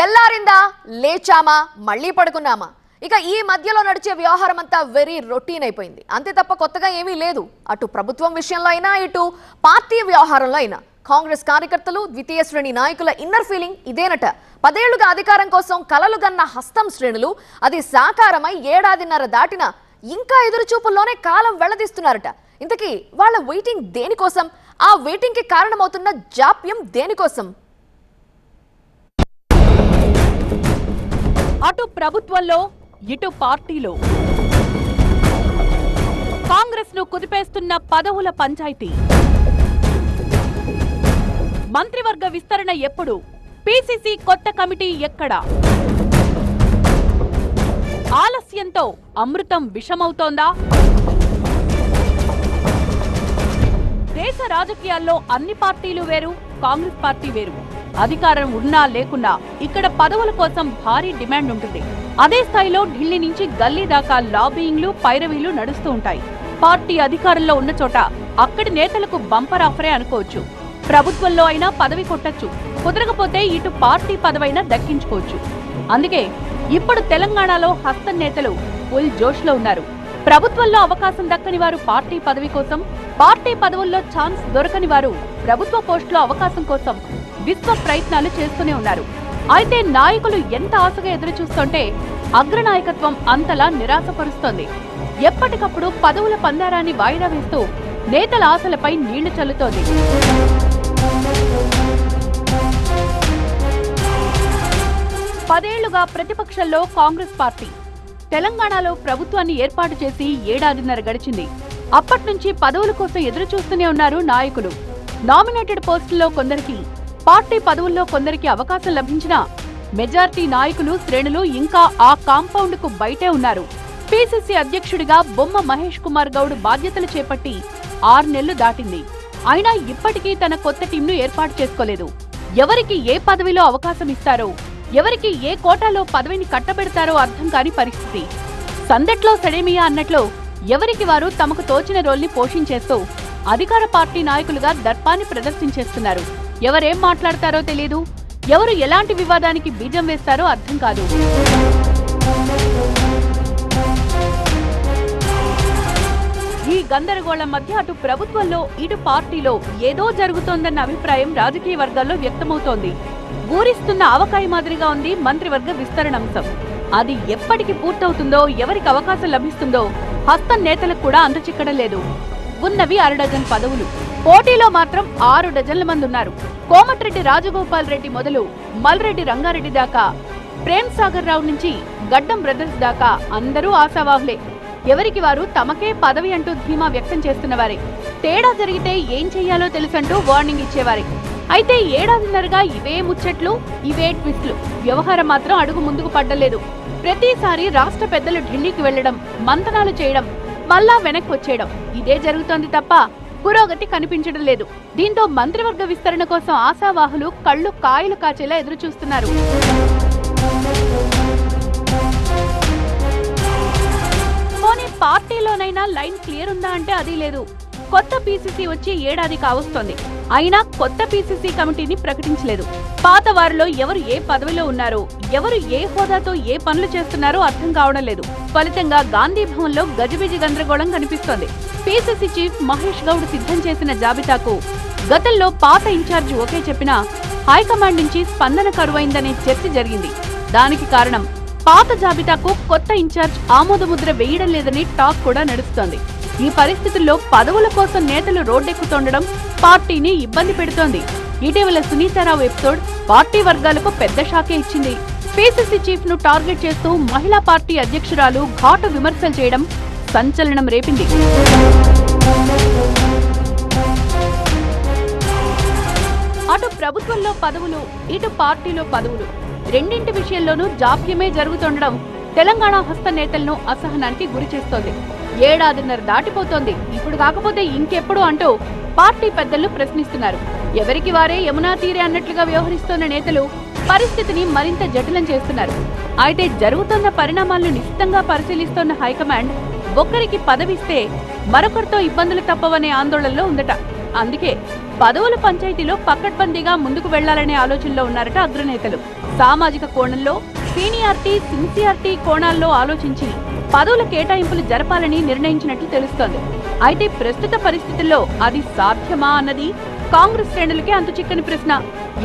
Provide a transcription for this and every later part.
తెల్లారిందా? లేచామా? మళ్ళీ పడుకున్నామా? ఇక ఈ మధ్యలో నడిచే వ్యవహారం అంతా వెరీ రొటీన్ అయిపోయింది. అంతే తప్ప కొత్తగా ఏమీ లేదు. అటు ప్రభుత్వం విషయంలో అయినా ఇటు పార్టీ వ్యవహారంలో అయినా. కాంగ్రెస్ కార్యకర్తలు ద్వితీయ శ్రేణి నాయకుల ఇన్నర్ ఫీలింగ్ ఇదేనట. పదేళ్ళుగా అధికారం కోసం కలలు గన్న హస్తం శ్రేణులు అది సాకారమై ఏడాదిన్నర దాటిన ఇంకా ఎదురుచూపుల్లోనే కాలం వెళ్ళదీస్తున్నారట. ఇంతకీ వాళ్ళ వెయిటింగ్ దేనికోసం? ఆ వెయిటింగ్కి కారణమవుతున్న జాప్యం దేనికోసం? ప్రభుత్వంలో ఇటు పార్టీలో. కాంగ్రెస్ను కుదిపేస్తున్న పదవుల పంచాయతీ. మంత్రివర్గ విస్తరణ ఎప్పుడు? పిసిసి కొత్త కమిటీ ఎక్కడ? ఆలస్యంతో అమృతం విషమవుతోందా? దేశ రాజకీయాల్లో అన్ని పార్టీలు వేరు కాంగ్రెస్ పార్టీ వేరు. అధికారం ఉన్నా లేకున్నా ఇక్కడ పదవుల కోసం భారీ డిమాండ్ ఉంటుంది. అదే స్థాయిలో ఢిల్లీ నుంచి గల్లీ దాకా లాబియింగ్లు పైరవీలు నడుస్తూ ఉంటాయి. పార్టీ అధికారంలో ఉన్న చోట అక్కడి నేతలకు బంపర్ ఆఫరే అనుకోవచ్చు. ప్రభుత్వంలో అయినా పదవి కొట్టచ్చు. కుదరకపోతే ఇటు పార్టీ పదవైనా దక్కించుకోవచ్చు. అందుకే ఇప్పుడు తెలంగాణలో హస్తం నేతలు ఫుల్ జోష్లో ఉన్నారు. ప్రభుత్వంలో అవకాశం దక్కని వారు పార్టీ పదవి కోసం పార్టీ పదవుల్లో ఛాన్స్ దొరకని వారు ప్రభుత్వ పోస్టులో అవకాశం కోసం విశ్వ ప్రయత్నాలు చేస్తూనే ఉన్నారు. అయితే నాయకులు ఎంత ఆశగా ఎదురు చూస్తుంటే అగ్రనాయకత్వం అంతలా నిరాశపరుస్తోంది. ఎప్పటికప్పుడు పదవుల పందారాన్ని వాయిదా వేస్తూ నేతల ఆశలపై నీళ్ళు చల్లుతోంది. పదేళ్ళుగా ప్రతిపక్షంలో కాంగ్రెస్ పార్టీ. తెలంగాణలో ప్రభుత్వాన్ని ఏర్పాటు చేసి ఏడాదిన్నర గడిచింది. అప్పటి నుంచి పదవుల కోసం ఎదురు చూస్తూనే ఉన్నారు నాయకులు. నామినేటెడ్ పోస్టుల్లో కొందరికి పార్టీ పదవుల్లో కొందరికి అవకాశం లభించినా మెజార్టీ నాయకులు శ్రేణులు ఇంకా ఆ కాంపౌండ్కు బయటే ఉన్నారు. పిసిసి అధ్యక్షుడిగా బొమ్మ మహేష్ కుమార్ గౌడ్ బాధ్యతలు చేపట్టి ఆరు నెలలు దాటింది. అయినా ఇప్పటికీ తన కొత్త టీంను ఏర్పాటు చేసుకోలేదు. ఎవరికి ఏ పదవిలో అవకాశం ఇస్తారో ఎవరికి ఏ కోటాలో పదవిని కట్టబెడతారో అర్థం కాని పరిస్థితి. సందట్లో సడేమియా అన్నట్లు ఎవరికి వారు తమకు తోచిన రోల్ని పోషించేస్తూ అధికార పార్టీ నాయకులుగా దర్పాన్ని ప్రదర్శించేస్తున్నారు. ఎవరేం మాట్లాడతారో తెలియదు ఎవరు ఎలాంటి వివాదానికి బీజం వేస్తారో అర్థం కాదు. ఈ గందరగోళం మధ్య అటు ప్రభుత్వంలో ఇటు పార్టీలో ఏదో జరుగుతోందన్న అభిప్రాయం రాజకీయ వర్గాల్లో వ్యక్తమవుతోంది. ఊరిస్తున్న అవకాయ మాదిరిగా ఉంది మంత్రివర్గ విస్తరణ అంశం. అది ఎప్పటికి పూర్తవుతుందో ఎవరికి అవకాశం లభిస్తుందో హస్తం నేతలకు కూడా అందచిక్కడం లేదు. ఉన్నవి అర డజన్ పదవులు. పోటీలో మాత్రం ఆరు డజన్ల మంది ఉన్నారు. కోమటిరెడ్డి రాజగోపాల్ రెడ్డి మొదలు మల్రెడ్డి రంగారెడ్డి దాకా ప్రేమ్ సాగర్ రావు నుంచి గడ్డం బ్రదర్స్ దాకా అందరూ ఆశావాహులే. ఎవరికి వారు తమకే పదవి అంటూ ధీమా వ్యక్తం చేస్తున్నవారే. తేడా జరిగితే ఏం చెయ్యాలో తెలుసంటూ వార్నింగ్ ఇచ్చేవారే. అయితే ఏడాదిన్నరగా ఇవే ముచ్చట్లు ఇవే ట్విస్ట్లు. వ్యవహారం మాత్రం అడుగు ముందుకు పడ్డలేదు. ప్రతిసారి రాష్ట్ర పెద్దలు ఢిల్లీకి వెళ్ళడం మంతనాలు చేయడం మళ్ళా వెనక్కి వచ్చేయడం ఇదే జరుగుతోంది తప్ప పురోగతి కనిపించడం లేదు. దీంతో మంత్రివర్గ విస్తరణ కోసం ఆశావాహులు కళ్ళు కాయలు కాచేలా ఎదురు చూస్తున్నారు పోనీ పార్టీలోనైనా లైన్ క్లియర్ ఉందా అంటే అది లేదు. కొత్త పీసీసీ వచ్చి ఏడాది కావస్తోంది. అయినా కొత్త పీసీసీ కమిటీని ప్రకటించలేదు. పాత వారిలో ఎవరు ఏ పదవిలో ఉన్నారో ఎవరు ఏ హోదాతో ఏ పనులు చేస్తున్నారో అర్థం కావడం లేదు. ఫలితంగా గాంధీ భవన్లో గజిబిజి గందరగోళం కనిపిస్తోంది. పీసీసీ చీఫ్ మహేష్ గౌడ్ సిద్ధం చేసిన జాబితాకు గతంలో పాత ఇన్ఛార్జి ఓకే చెప్పినా హైకమాండ్ నుంచి స్పందన కరువైందనే చర్చ జరిగింది. దానికి కారణం పాత జాబితాకు కొత్త ఇన్ఛార్జ్ ఆమోదముద్ర వేయడం లేదని టాక్ కూడా నడుస్తోంది. ఈ పరిస్థితుల్లో పదవుల కోసం నేతలు రోడ్డెక్కుతుండడం పార్టీని ఇబ్బంది పెడుతోంది. ఇటీవల సునీతారావు ఎపిసోడ్ పార్టీ వర్గాలకు పెద్ద షాకే ఇచ్చింది. పిసిసి చీఫ్ను టార్గెట్ చేస్తూ మహిళా పార్టీ అధ్యక్షురాలు ఘాటు విమర్శలు చేయడం సంచలనం రేపింది. అటు ప్రభుత్వంలో పదవులు ఇటు పార్టీలో పదవులు. రెండింటి విషయంలోనూ జాప్యమే జరుగుతుండడం తెలంగాణ హస్త నేతలను అసహనానికి గురి చేస్తోంది ఏడాదిన్నర దాటిపోతోంది. ఇప్పుడు కాకపోతే ఇంకెప్పుడు అంటూ పార్టీ పెద్దలు ప్రశ్నిస్తున్నారు. ఎవరికి వారే యమునా తీరే అన్నట్లుగా వ్యవహరిస్తోన్న నేతలు పరిస్థితిని మరింత జటిలం చేస్తున్నారు. అయితే జరుగుతున్న పరిణామాలను నిశ్చితంగా పరిశీలిస్తోన్న హైకమాండ్ ఒక్కరికి పదవిస్తే మరొకరితో ఇబ్బందులు తప్పవనే ఆందోళనలో ఉందట. అందుకే పదవుల పంచాయతీలో పక్కడ్బందీగా ముందుకు వెళ్ళాలనే ఆలోచనలో ఉన్నారట అగ్రనేతలు. సామాజిక కోణంలో సీనియారిటీ సిన్సియారిటీ కోణాల్లో ఆలోచించి పదవుల కేటాయింపులు జరపాలని నిర్ణయించినట్లు తెలుస్తోంది. అయితే ప్రస్తుత పరిస్థితుల్లో అది సాధ్యమా అన్నది కాంగ్రెస్ శ్రేణులకే అంతు చిక్కని ప్రశ్న.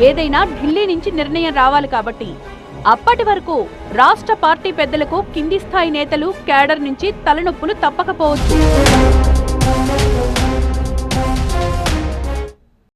ఏదైనా ఢిల్లీ నుంచి నిర్ణయం రావాలి కాబట్టి. అప్పటి వరకు రాష్ట్ర పార్టీ పెద్దలకు కింది స్థాయి నేతలు కేడర్ నుంచి తలనొప్పులు తప్పకపోవచ్చు.